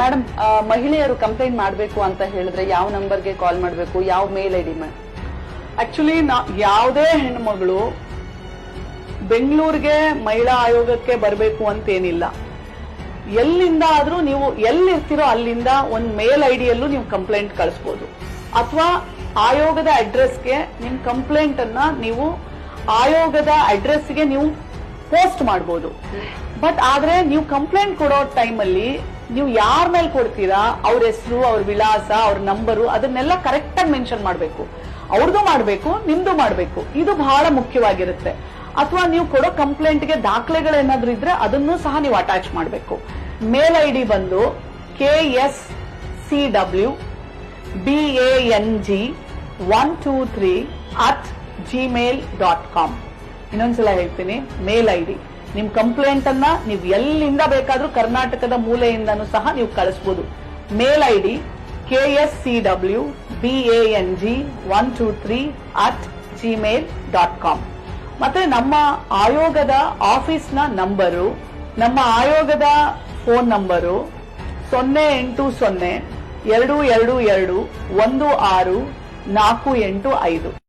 Madam ಮಹಿಳೆಯರು complaint ಮಾಡಬೇಕು ಅಂತ ಹೇಳಿದ್ರೆ ಯಾವ ನಂಬರ್ಗೆ ಕಾಲ್ ಮಾಡಬೇಕು? ಯಾವ ಮೇಲ್ ಐ ಡಿ ಆಕ್ಚುಲಿ ಯಾವುದೇ ಹೆಣ್ಮಗಳು ಬೆಂಗಳೂರಿಗೆ ಮಹಿಳಾ ಆಯೋಗಕ್ಕೆ ಬರಬೇಕು ಅಂತೇನಿಲ್ಲ. ಎಲ್ಲಿಂದ ಆದ್ರೂ ನೀವು ಎಲ್ಲಿರ್ತೀರೋ ಅಲ್ಲಿಂದ ಒಂದು ಮೇಲ್ ಐಡಿಯಲ್ಲೂ ನೀವು ಕಂಪ್ಲೇಂಟ್ ಕಳಿಸ್ಬೋದು. ಅಥವಾ ಆಯೋಗದ ಅಡ್ರೆಸ್ಗೆ ನಿಮ್ ಕಂಪ್ಲೇಂಟ್ ಅನ್ನ ನೀವು ಆಯೋಗದ ಅಡ್ರೆಸ್ಗೆ ನೀವು ಪೋಸ್ಟ್ ಮಾಡ್ಬೋದು. ಬಟ್ ಆದ್ರೆ ನೀವು ಕಂಪ್ಲೇಂಟ್ ಕೊಡೋ ಟೈಮಲ್ಲಿ ನೀವು ಯಾರ ಮೇಲೆ ಕೊಡ್ತೀರಾ, ಅವ್ರ ಹೆಸರು, ಅವ್ರ ವಿಳಾಸ, ಅವ್ರ ನಂಬರು ಅದನ್ನೆಲ್ಲ ಕರೆಕ್ಟ್ ಆಗಿ ಮೆನ್ಷನ್ ಮಾಡಬೇಕು. ಅವ್ರದ್ದು ಮಾಡಬೇಕು, ನಿಮ್ದು ಮಾಡಬೇಕು. ಇದು ಬಹಳ ಮುಖ್ಯವಾಗಿರುತ್ತೆ. ಅಥವಾ ನೀವು ಕೊಡೋ ಕಂಪ್ಲೇಂಟ್ಗೆ ದಾಖಲೆಗಳೇನಾದ್ರೂ ಇದ್ರೆ ಅದನ್ನು ಸಹ ನೀವು ಅಟ್ಯಾಚ್ ಮಾಡಬೇಕು. ಮೇಲ್ ಐ ಡಿ ಬಂದು K S C W B N G one two three at Gmail dot com ಇನ್ನೊಂದ್ಸಲ ಹೇಳ್ತೀನಿ ಮೇಲ್ ಐ ಡಿ ನಿಮ್ ಕಂಪ್ಲೇಂಟ್ ಅನ್ನ ನೀವು ಎಲ್ಲಿಂದ ಬೇಕಾದ್ರೂ ಕರ್ನಾಟಕದ ಮೂಲೆಯಿಂದನೂ ಸಹ ನೀವು ಕಳಿಸಬಹುದು mail I D K S C W B A N G one two three at Gmail dot com ಮತ್ತೆ ನಮ್ಮ ಆಯೋಗದ ಆಫೀಸ್ನ ನಂಬರು, ನಮ್ಮ ಆಯೋಗದ ಫೋನ್ ನಂಬರು ಸೊನ್ನೆ ಎಂಟು ಸೊನ್ನೆ ಎರಡು ಎರಡು ಎರಡು ಒಂದು ಆರು ನಾಲ್ಕು ಎಂಟು ಐದು.